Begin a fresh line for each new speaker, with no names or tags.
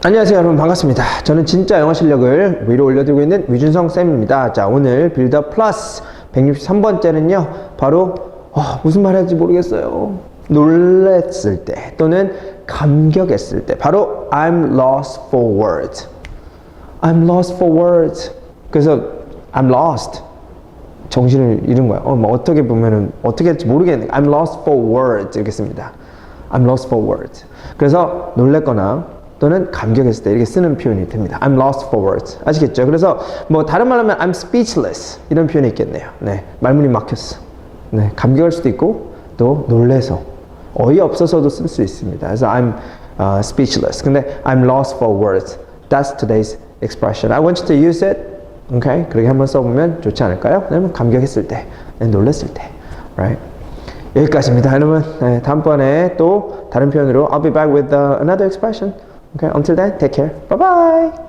안녕하세요 여러분. 반갑습니다. 저는 진짜 영어 실력을 위로 올려드리고 있는 위준성 쌤입니다. 자 오늘 빌더 플러스 163번째는요 바로 어, 무슨 말 할지 모르겠어요. 놀랬을 때 또는 감격했을 때. 바로 I'm lost for words. I'm lost for words. 그래서 I'm lost. 정신을 잃은 거야. 어, 뭐 어떻게 보면은 어떻게 할지 모르겠네. I'm lost for words 이렇게 씁니다. I'm lost for words. 그래서 놀랬거나 또는 감격했을 때 이렇게 쓰는 표현이 됩니다. I'm lost for words. 아시겠죠? 그래서 뭐 다른 말로 하면 I'm speechless 이런 표현이 있겠네요. 네, 말문이 막혔어. 네, 감격할 수도 있고 또 놀래서 어이없어서도 쓸 수 있습니다. 그래서 I'm uh, speechless. 근데 I'm lost for words. That's today's expression. I want you to use it. Okay? 그렇게 한번 써보면 좋지 않을까요? 왜냐면 감격했을 때, 네, 놀랬을 때, right? 여기까지입니다. 여러분, 네, 다음번에 또 다른 표현으로 I'll be back with uh, another expression. Okay, until then, take care. Bye bye.